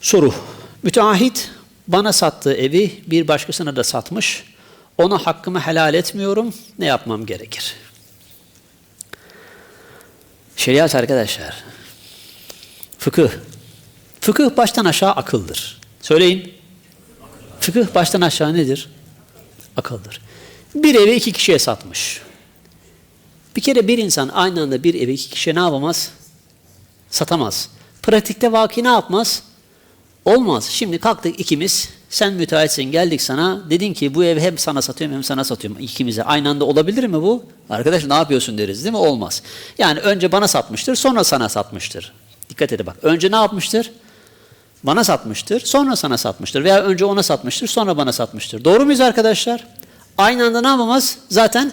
Soru. Müteahhit bana sattığı evi bir başkasına da satmış. Ona hakkımı helal etmiyorum. Ne yapmam gerekir? Şeriat arkadaşlar. Fıkıh. Fıkıh baştan aşağı akıldır. Söyleyin. Fıkıh baştan aşağı nedir? Akıldır. Bir evi iki kişiye satmış. Bir kere bir insan aynı anda bir evi iki kişiye ne yapamaz? Satamaz. Pratikte vaki ne yapmaz? Olmaz. Şimdi kalktık ikimiz, sen müteahhitsin geldik sana, dedin ki bu ev hem sana satıyorum hem sana satıyorum ikimize. Aynı anda olabilir mi bu? Arkadaş ne yapıyorsun deriz değil mi? Olmaz. Yani önce bana satmıştır, sonra sana satmıştır. Dikkat edin bak. Önce ne yapmıştır? Bana satmıştır, sonra sana satmıştır. Veya önce ona satmıştır, sonra bana satmıştır. Doğru muyuz arkadaşlar? Aynı anda ne yapamaz? Zaten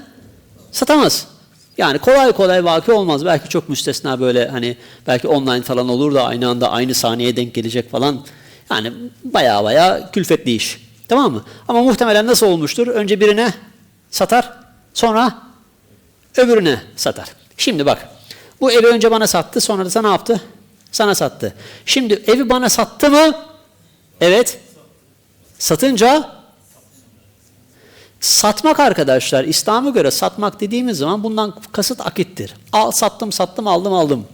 satamaz. Yani kolay kolay vaki olmaz. Belki çok müstesna böyle hani belki online falan olur da aynı anda aynı saniyeye denk gelecek falan. Yani baya baya külfetli iş. Tamam mı? Ama muhtemelen nasıl olmuştur? Önce birine satar, sonra öbürüne satar. Şimdi bak, bu evi önce bana sattı, sonra da ne yaptı? Sana sattı. Şimdi evi bana sattı mı? Evet. Satınca Satmak arkadaşlar, İslam'a göre satmak dediğimiz zaman bundan kasıt akittir. Al, sattım, sattım, aldım, aldım.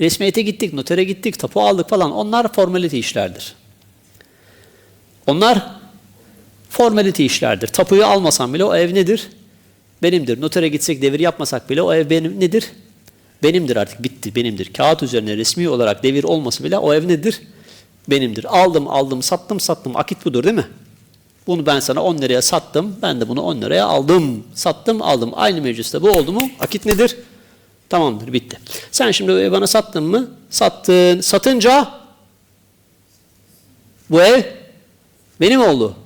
Resmiyete gittik, notere gittik, tapu aldık falan. Onlar formalite işlerdir. Onlar formalite işlerdir. Tapuyu almasam bile o ev nedir? Benimdir. Notere gitsek devir yapmasak bile o ev benim nedir? Benimdir artık bitti benimdir. Kağıt üzerine resmi olarak devir olması bile o ev nedir? Benimdir. Aldım aldım sattım sattım akit budur değil mi? Bunu ben sana 10 liraya sattım. Ben de bunu 10 liraya aldım. Sattım aldım. Aynı mecliste bu oldu mu? Akit nedir? Tamamdır bitti. Sen şimdi bana sattın mı? Sattın. Satınca bu ev benim oldu.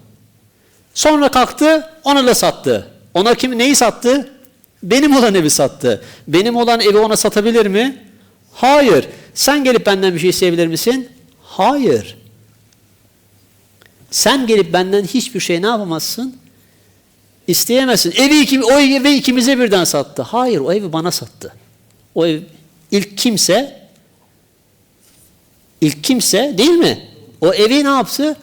Sonra kalktı ona da sattı. Ona kim neyi sattı? Benim olan evi sattı. Benim olan evi ona satabilir mi? Hayır. Sen gelip benden bir şey isteyebilir misin? Hayır. Sen gelip benden hiçbir şey ne yapamazsın? İsteyemezsin. Evi iki, o evi ikimize birden sattı. Hayır, o evi bana sattı. O ev ilk kimse ilk kimse değil mi? O evi ne yaptı?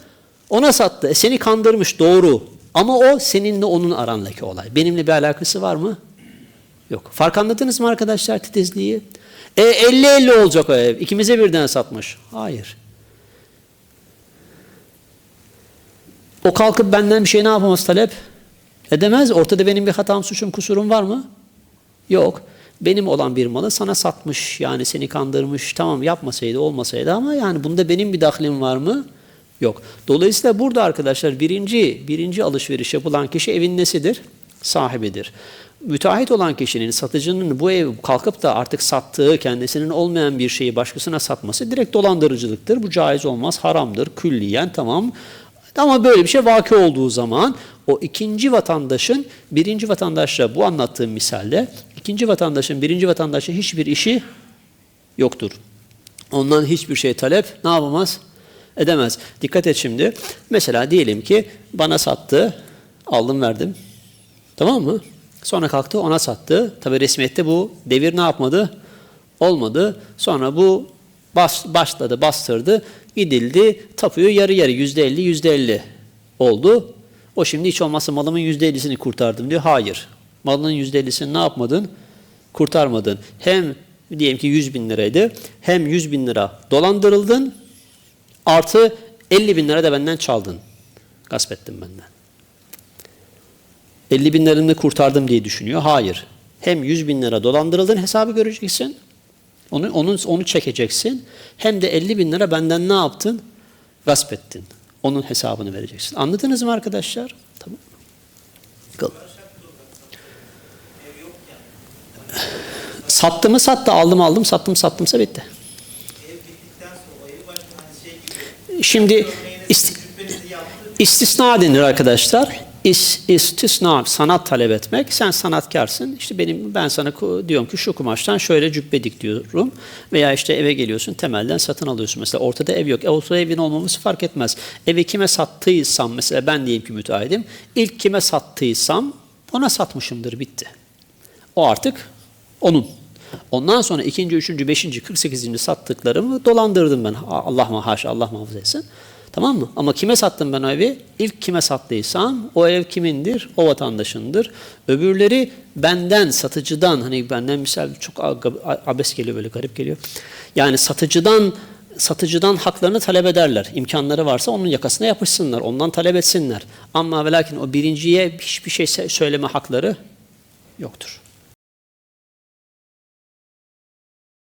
Ona sattı. E, seni kandırmış doğru. Ama o seninle onun arandaki olay. Benimle bir alakası var mı? Yok. Fark anladınız mı arkadaşlar titizliği? E 50-50 olacak o ev. İkimize birden satmış. Hayır. O kalkıp benden bir şey ne yapamaz talep? Edemez. Ortada benim bir hatam, suçum, kusurum var mı? Yok. Benim olan bir malı sana satmış. Yani seni kandırmış. Tamam yapmasaydı olmasaydı ama yani bunda benim bir dahlim var mı? Yok. Dolayısıyla burada arkadaşlar birinci, birinci alışveriş yapılan kişi evin nesidir? Sahibidir. Müteahhit olan kişinin, satıcının bu ev kalkıp da artık sattığı, kendisinin olmayan bir şeyi başkasına satması direkt dolandırıcılıktır. Bu caiz olmaz, haramdır, külliyen tamam. Ama böyle bir şey vaki olduğu zaman o ikinci vatandaşın birinci vatandaşla bu anlattığım misalde ikinci vatandaşın birinci vatandaşa hiçbir işi yoktur. Ondan hiçbir şey talep ne yapamaz? Edemez. Dikkat et şimdi. Mesela diyelim ki bana sattı, aldım verdim. Tamam mı? Sonra kalktı ona sattı. Tabi resmiyette bu devir ne yapmadı? Olmadı. Sonra bu bas, başladı, bastırdı, gidildi. Tapuyu yarı yarı yüzde elli, yüzde elli oldu. O şimdi hiç olmazsa malımın yüzde ellisini kurtardım diyor. Hayır. Malının yüzde ellisini ne yapmadın? Kurtarmadın. Hem diyelim ki 100 bin liraydı. Hem 100 bin lira dolandırıldın. Artı 50 bin lira da benden çaldın. Gasp ettin benden. 50 bin liranı kurtardım diye düşünüyor. Hayır. Hem 100 bin lira dolandırıldın hesabı göreceksin. Onu, onu, onu çekeceksin. Hem de 50 bin lira benden ne yaptın? Gasp ettin. Onun hesabını vereceksin. Anladınız mı arkadaşlar? Tamam. Bakalım. Sattı mı sattı, aldım aldım, sattım sattımsa bitti. Şimdi ist, istisna denir arkadaşlar. İs, istisna, sanat talep etmek. Sen sanatkarsın. İşte benim ben sana diyorum ki şu kumaştan şöyle cübbe dik diyorum. Veya işte eve geliyorsun temelden satın alıyorsun. Mesela ortada ev yok. E, ortada evin olmaması fark etmez. Evi kime sattıysam mesela ben diyeyim ki müteahhidim. İlk kime sattıysam ona satmışımdır bitti. O artık Onun. Ondan sonra ikinci, üçüncü, beşinci, kırk sekizinci sattıklarımı dolandırdım ben. Allah haşa Allah muhafaza etsin. Tamam mı? Ama kime sattım ben o evi? İlk kime sattıysam o ev kimindir? O vatandaşındır. Öbürleri benden, satıcıdan hani benden misal çok abes geliyor böyle garip geliyor. Yani satıcıdan satıcıdan haklarını talep ederler. İmkanları varsa onun yakasına yapışsınlar. Ondan talep etsinler. Ama ve lakin o birinciye hiçbir şey söyleme hakları yoktur.